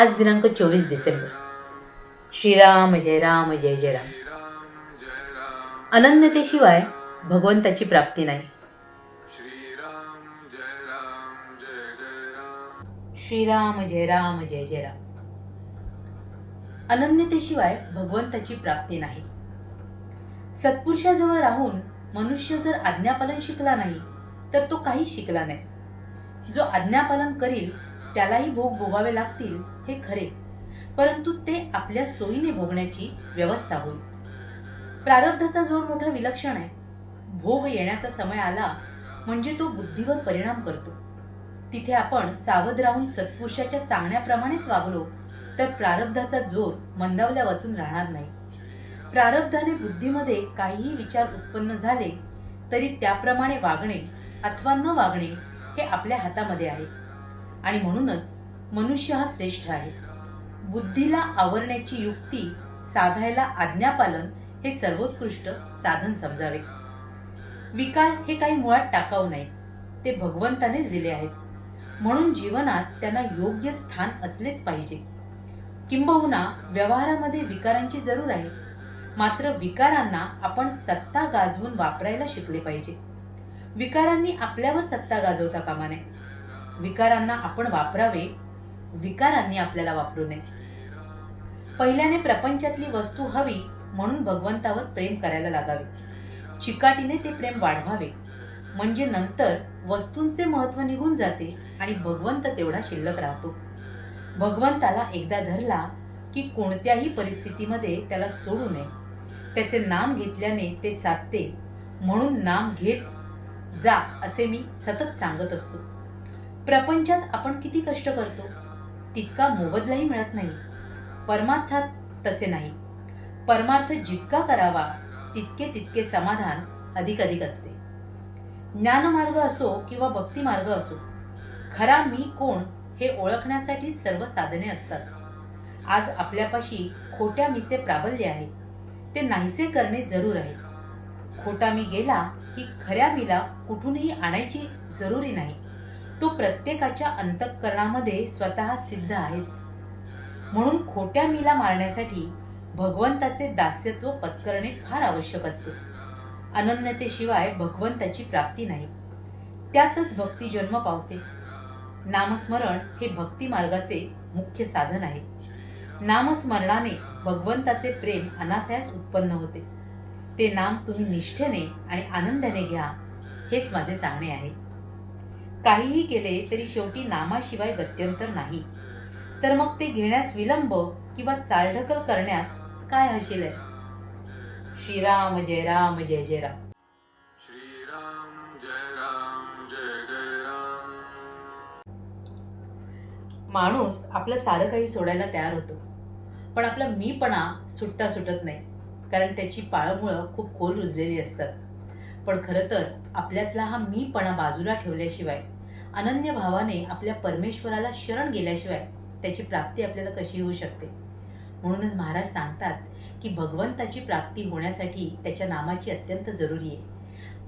आज दिनांक चोवीस डिसेंबर. श्रीराम जय राम जय जय राम. अनन्यतेशिवाय भगवंताची प्राप्ती नाही. श्रीराम जय राम जय जय राम. अनन्यतेशिवाय भगवंताची प्राप्ती नाही. सत्पुरुषाजवळ राहून मनुष्य जर आज्ञापालन शिकला नाही तर तो काहीच शिकला नाही. जो आज्ञापालन करील त्यालाही भोग भोगावे लागतील हे खरे. परंतु ते आपल्या सोयीने भोगण्याची व्यवस्था होईल. प्रारब्धाचा जोर मोठा विलक्षण आहे. भोग येण्याचा समय आला म्हणजे तो बुद्धीवर परिणाम करतो. तिथे आपण सावध राहून सत्पुरुषाच्या सांगण्याप्रमाणेच वागलो तर प्रारब्धाचा जोर मंदावल्या वाचून राहणार नाही. प्रारब्धाने बुद्धीमध्ये काहीही विचार उत्पन्न झाले तरी त्याप्रमाणे वागणे अथवा न वागणे हे आपल्या हातामध्ये आहे. आणि म्हणूनच मनुष्य हा श्रेष्ठ आहे. बुद्धीला आवरण्याची युक्ती साधायला आज्ञापालन हे सर्वोत्कृष्ट साधन समजावे. विकार हे काही मुळात टाकाऊ नाही ते भगवंतानेच दिले आहेत. म्हणून जीवनात त्यांना योग्य स्थान असलेच पाहिजे. किंबहुना व्यवहारामध्ये विकारांची जरूर आहे मात्र विकारांना आपण सत्ता गाजवून वापरायला शिकले पाहिजे. विकारांनी आपल्यावर सत्ता गाजवता कामा नये. विकारांना आपण वापरावे विकारांनी आपल्याला वापरू नये. पहिल्याने प्रपंचातली वस्तू हवी म्हणून भगवंतावर प्रेम करायला लागावे. चिकाटीने ते प्रेम वाढवावे. म्हणजे नंतर वस्तूंचे महत्त्व निघून जाते आणि भगवंत तेवढा शिल्लक राहतो. भगवंताला एकदा धरला की कोणत्याही परिस्थितीमध्ये त्याला सोडू नये. त्याचे नाम घेतल्याने ते साधते. म्हणून नाम घेत जा असे मी सतत सांगत असतो. प्रपंचात आपण किती कष्ट करतो तितका मोबदलाही मिळत नाही. परमार्थात तसे नाही. परमार्थ जितका करावा तितके तितके समाधान अधिक अधिक असते. ज्ञानमार्ग असो किंवा भक्तिमार्ग असो खरा मी कोण हे ओळखण्यासाठी सर्व साधने असतात. आज आपल्यापाशी खोट्या मीचे प्राबल्य आहे. ते नाहीसे करणे जरूर आहे. खोटा मी गेला की खऱ्या मीला कुठूनही आणायची जरुरी नाही. तो प्रत्येकाच्या अंतःकरणामध्ये स्वतः सिद्ध आहेच. म्हणून खोट्या मीला मारण्यासाठी भगवंताचे दास्यत्व पत्करणे फार आवश्यक असते. अनन्यतेशिवाय भगवंताची प्राप्ती नाही. त्यातच भक्ती जन्म पावते. नामस्मरण हे भक्ती मार्गाचे मुख्य साधन आहे. नामस्मरणाने भगवंताचे प्रेम अनासयास उत्पन्न होते. ते नाम तुम्ही निष्ठेने आणि आनंदाने घ्या हेच माझे सांगणे आहे. काहीही केले तरी शेवटी नामाशिवाय गत्यंतर नाही. तर मग ते घेण्यास विलंब किंवा चालढकल करण्यात काय हशील आहे श्रीराम जय राम जय जय राम. श्रीराम जय राम जय जय राम. माणूस आपलं सारं काही सोडायला तयार होतो. पण आपला मीपणा सुटता सुटत नाही. कारण त्याची पाळमुळं खूप खोल रुजलेली असतात. पण खरं तर आपल्यातला हा मीपणा बाजूला ठेवल्याशिवाय अनन्य भावाने आपल्या परमेश्वराला शरण गेल्याशिवाय त्याची प्राप्ती आपल्याला कशी होऊ शकते? म्हणूनच महाराज सांगतात की भगवंताची प्राप्ती होण्यासाठी त्याच्या नामाची अत्यंत जरुरी आहे.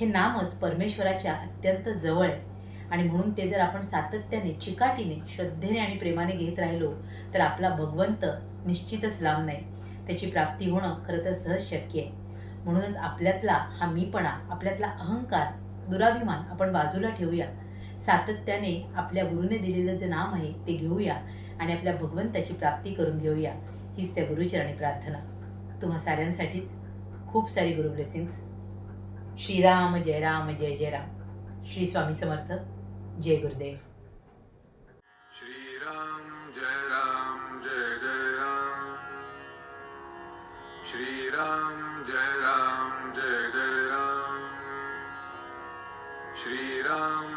हे नामच परमेश्वराच्या अत्यंत जवळ आहे. आणि म्हणून ते जर आपण सातत्याने चिकाटीने श्रद्धेने आणि प्रेमाने घेत राहिलो तर आपला भगवंत निश्चितच लांब नाही. त्याची प्राप्ती होणं खरं तर सहज शक्य आहे. म्हणूनच आपल्यातला हा मीपणा आपल्यातला अहंकार दुराभिमान आपण बाजूला ठेवूया. सातत्याने आपल्या गुरुने दिलेलं जे नाम आहे ते घेऊया आणि आपल्या भगवंताची प्राप्ती करून घेऊया. हीच त्या गुरुचरणी प्रार्थना. तुम्हा साऱ्यांसाठीच खूप सारी गुरु ब्लेसिंग्स. श्रीराम जय राम जय जय राम. श्री स्वामी समर्थ. जय गुरुदेव. श्रीराम जय राम जय जय राम. श्रीराम जय राम. जय